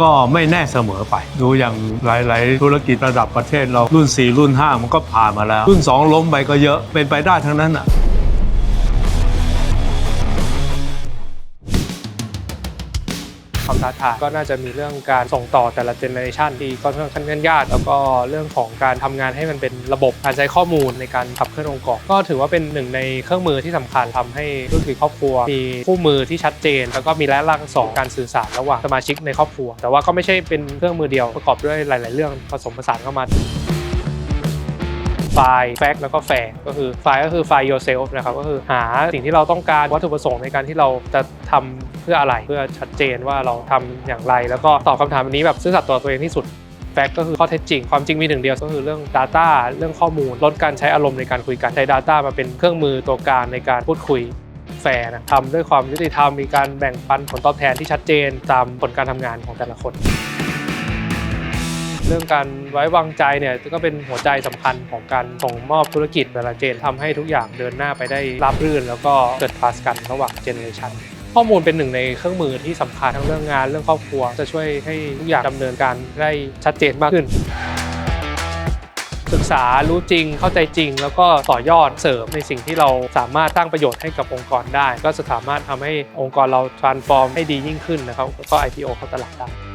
ก็ไม่แน่เสมอไป ดูอย่างหลาย ๆ ธุรกิจระดับประเทศเรารุ่น 4 รุ่น 5 มันก็ผ่านมาแล้ว รุ่น 2 ล้มไปก็เยอะเป็นไปได้ทั้งนั้นอะ ความท้าทายก็น่าจะมีเรื่องการส่งต่อแต่ละเจเนอเรชันที่ค่อนข้างยากแล้วก็เรื่องของการทำงานให้มันเป็นระบบการใช้ข้อมูลในการขับเคลื่อนองค์กรก็ถือว่าเป็นหนึ่งในเครื่องมือที่สำคัญทำให้ธุรกิจครอบครัว มีคู่มือที่ชัดเจน แล้วก็มีและร่างสองการสื่อสารระหว่างสมาชิกในครอบครัว แต่ว่าก็ไม่ใช่เป็นเครื่องมือเดียวประกอบด้วยหลาย ๆ เรื่องผสมผสานเข้ามา ไฟล์แฟกแล้วก็แฟร์ก็คือไฟล์ก็คือไฟล์ yourself นะครับก็คือหาสิ่งที่เราต้องการวัตถุประสงค์ในการที่เราจะทำเพื่ออะไรเพื่อชัดเจนว่าเราทำอย่างไร แล้วก็ตอบคำถามนี้แบบซื่อสัตย์ต่อตัวเองที่สุดแฟกก็คือข้อเท็จจริง ความจริงมีหนึ่งเดียวก็คือเรื่อง Data เรื่องข้อมูล ลดการใช้อารมณ์ในการคุยกันใช้ Data มาเป็นเครื่องมือตัวกลางในการพูดคุยแฟร์นะทำด้วยความยุติธรรมมีการแบ่งปันผลตอบแทนที่ชัดเจนตามผลการทำงานของแต่ละคน เรื่องการไว้วางใจเนี่ยก็เป็นหัวใจสำคัญของการส่งมอบธุรกิจเวลาเจนทำให้ทุกอย่างเดินหน้าไปได้ราบรื่น แล้วก็เกิด trust กันระหว่างเจเนอเรชันข้อมูลเป็นหนึ่งในเครื่องมือที่สำคัญทั้งเรื่องงานเรื่องครอบครัว จะช่วยให้ทุกอย่างดำเนินการได้ชัดเจนมากขึ้นศึกษารู้จริงเข้าใจจริง แล้วก็ต่อยอดเสริมในสิ่งที่เราสามารถสร้างประโยชน์ให้กับองค์กรได้ ก็จะสามารถทำให้องค์กรเรา transform ให้ดียิ่งขึ้นนะครับแล้วก็ IPO เข้าตลาดได้